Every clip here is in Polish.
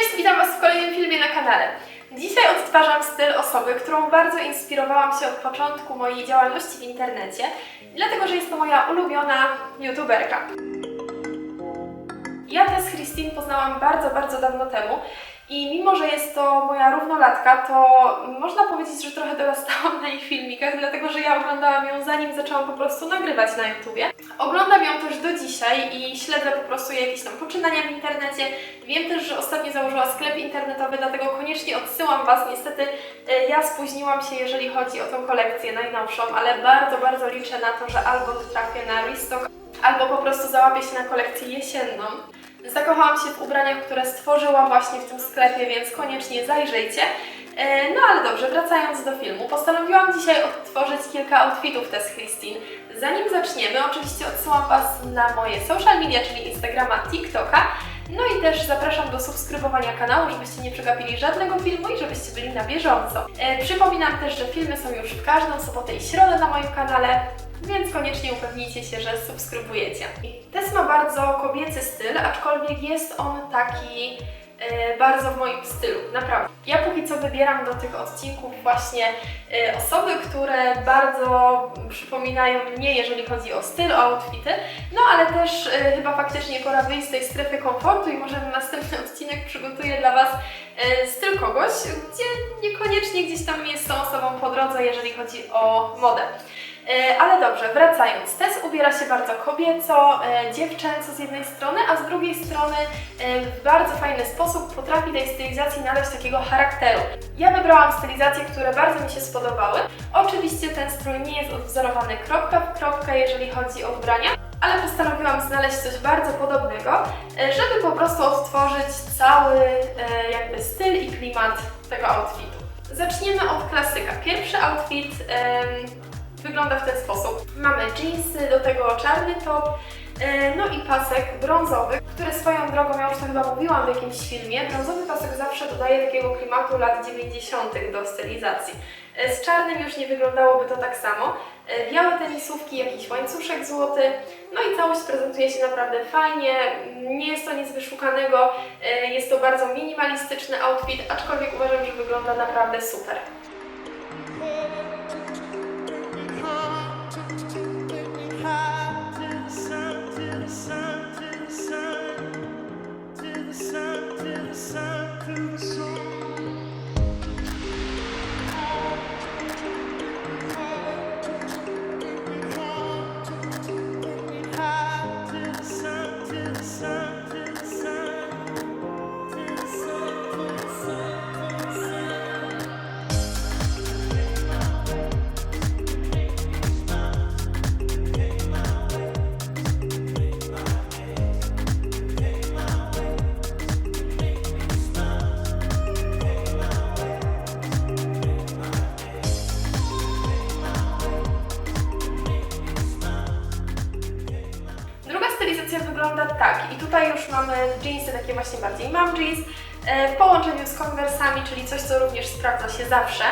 Cześć, witam Was w kolejnym filmie na kanale. Dzisiaj odtwarzam styl osoby, którą bardzo inspirowałam się od początku mojej działalności w internecie, dlatego że jest to moja ulubiona youtuberka. Ja Tess Christine poznałam bardzo, bardzo dawno temu i mimo, że jest to moja równolatka, to można powiedzieć, że trochę dorastałam na jej filmikach, dlatego że ja oglądałam ją zanim zaczęłam po prostu nagrywać na YouTubie. Oglądam ją też do dzisiaj i śledzę po prostu jej jakieś tam poczynania w internecie. Wiem też, że ostatnio założyła sklep internetowy, dlatego koniecznie odsyłam Was. Niestety e, ja spóźniłam się, jeżeli chodzi o tą kolekcję najnowszą, ale bardzo, bardzo liczę na to, że albo trafię na restock, albo po prostu załapię się na kolekcję jesienną. Zakochałam się w ubraniach, które stworzyła właśnie w tym sklepie, więc koniecznie zajrzyjcie. E, No ale dobrze, wracając do filmu, postanowiłam dzisiaj odtworzyć kilka outfitów Tess Christine. Zanim zaczniemy, oczywiście odsyłam Was na moje social media, czyli Instagrama, TikToka. No i też zapraszam do subskrybowania kanału, żebyście nie przegapili żadnego filmu i żebyście byli na bieżąco. E, przypominam też, że filmy są już w każdą sobotę i środę na moim kanale, więc koniecznie upewnijcie się, że subskrybujecie. Tess ma bardzo kobiecy styl, aczkolwiek jest on taki e, bardzo w moim stylu, naprawdę. Ja póki co wybieram do tych odcinków właśnie e, osoby, które bardzo przypominają mnie, jeżeli chodzi o styl, o outfity, no ale też e, chyba faktycznie pora wyjść z tej strefy komfortu i może następny odcinek przygotuję dla Was styl kogoś, gdzie niekoniecznie gdzieś tam jest tą osobą po drodze, jeżeli chodzi o modę. E, Ale dobrze, wracając. Tess ubiera się bardzo kobieco, e, dziewczęco z jednej strony, a z drugiej strony e, w bardzo fajny sposób potrafi tej stylizacji nadać takiego charakteru. Ja wybrałam stylizacje, które bardzo mi się spodobały. Oczywiście ten strój nie jest odwzorowany kropka w kropkę, jeżeli chodzi o ubrania, ale postanowiłam znaleźć coś bardzo podobnego, żeby po prostu odtworzyć cały jakby styl i klimat tego outfitu. Zaczniemy od klasyka. Pierwszy outfit wygląda w ten sposób. Mamy jeansy, do tego czarny top, e, no i pasek brązowy, który swoją drogą, ja już to chyba mówiłam w jakimś filmie, brązowy pasek zawsze dodaje takiego klimatu lat 90. do stylizacji. E, Z czarnym już nie wyglądałoby to tak samo. E, Białe tenisówki, jakiś łańcuszek złoty, no i całość prezentuje się naprawdę fajnie, nie jest to nic wyszukanego, jest to bardzo minimalistyczny outfit, aczkolwiek uważam, że wygląda naprawdę super. Tutaj już mamy jeansy takie właśnie bardziej mam jeans e, w połączeniu z konwersami, czyli coś co również sprawdza się zawsze.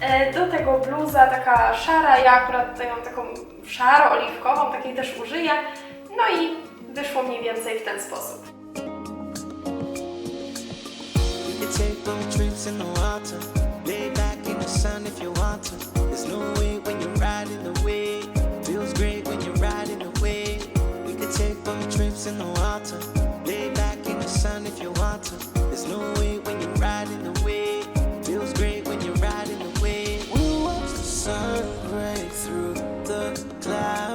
E, Do tego bluza taka szara, ja akurat tutaj mam taką szaro-oliwkową, takiej też użyję. No i wyszło mniej więcej w ten sposób. Feels great when you're take long trips in the water. Lay back in the sun if you want to. There's no way when you're riding the wave. Feels great when you're riding the wave. We watch the sun break through the clouds.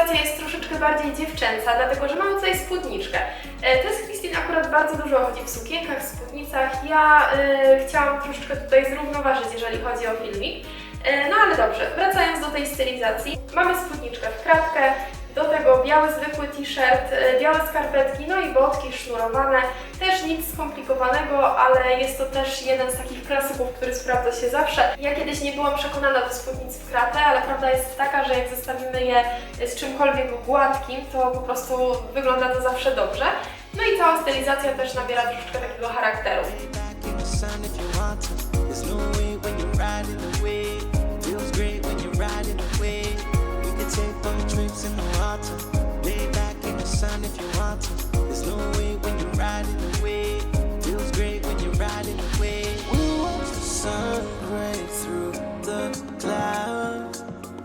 Stylizacja jest troszeczkę bardziej dziewczęca, dlatego że mamy tutaj spódniczkę. E, Tess Christine akurat bardzo dużo chodzi w sukienkach, spódnicach. Ja e, chciałam troszeczkę tutaj zrównoważyć, jeżeli chodzi o filmik. E, no ale dobrze, wracając do tej stylizacji. Mamy spódniczkę w kratkę, Do tego biały zwykły t-shirt, e, białe skarpetki, no i botki sznurowane. Też nic skomplikowanego, ale jest to też jeden z takich klasyków, który sprawdza się zawsze. Ja kiedyś nie byłam przekonana do spódnic w kratę, ale prawda jest taka, że jak zestawimy je z czymkolwiek gładkim, to po prostu wygląda to zawsze dobrze. No i cała stylizacja też nabiera troszeczkę takiego charakteru. Trips in the water. Lay back in the sun if you want to. There's no way when you're riding wave. Feels great when you're riding the. We watch the sun break through the clouds.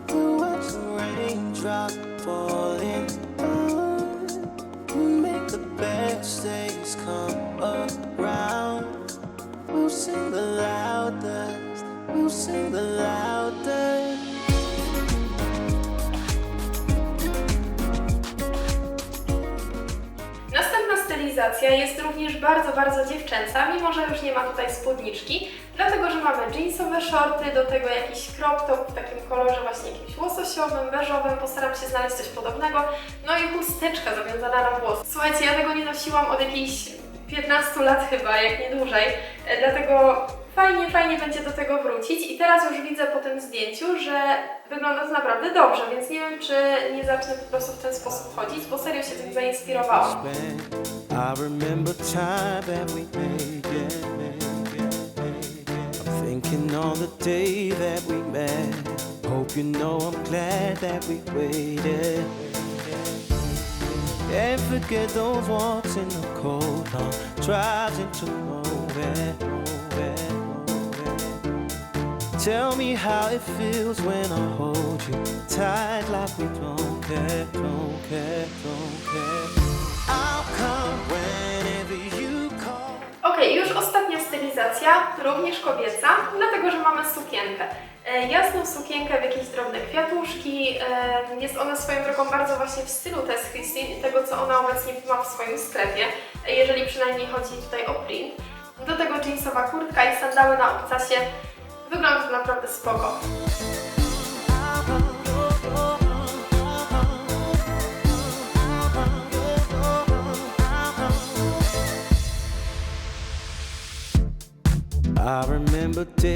We watch the raindrop falling. We make the best days come around. We'll sing the loudest. We'll sing the loudest. Stylizacja jest również bardzo, bardzo dziewczęca, mimo że już nie ma tutaj spódniczki, dlatego że mamy jeansowe shorty, do tego jakiś crop top w takim kolorze właśnie jakimś łososiowym, beżowym, postaram się znaleźć coś podobnego, no i chusteczka zawiązana na włosy. Słuchajcie, ja tego nie nosiłam od jakichś 15 lat chyba, jak nie dłużej, e, dlatego fajnie, fajnie będzie do tego wrócić i teraz już widzę po tym zdjęciu, że wygląda to naprawdę dobrze, więc nie wiem, czy nie zacznę po prostu w ten sposób chodzić, bo serio się tym zainspirowałam. I remember time that we made, yeah. I'm thinking on the day that we met. Hope you know I'm glad that we waited. Can't forget those walks in the cold, long drives into nowhere. Tell me how it feels when I hold you tight like we don't care, don't care, don't care. Ostatnia stylizacja, również kobieca, dlatego że mamy sukienkę. E, jasną sukienkę w jakieś drobne kwiatuszki. E, jest ona swoją drogą bardzo właśnie w stylu Tess Christine tego, co ona obecnie ma w swoim sklepie, e, jeżeli przynajmniej chodzi tutaj o print. Do tego jeansowa kurtka i sandały na obcasie. Wygląda to naprawdę spoko. Remember day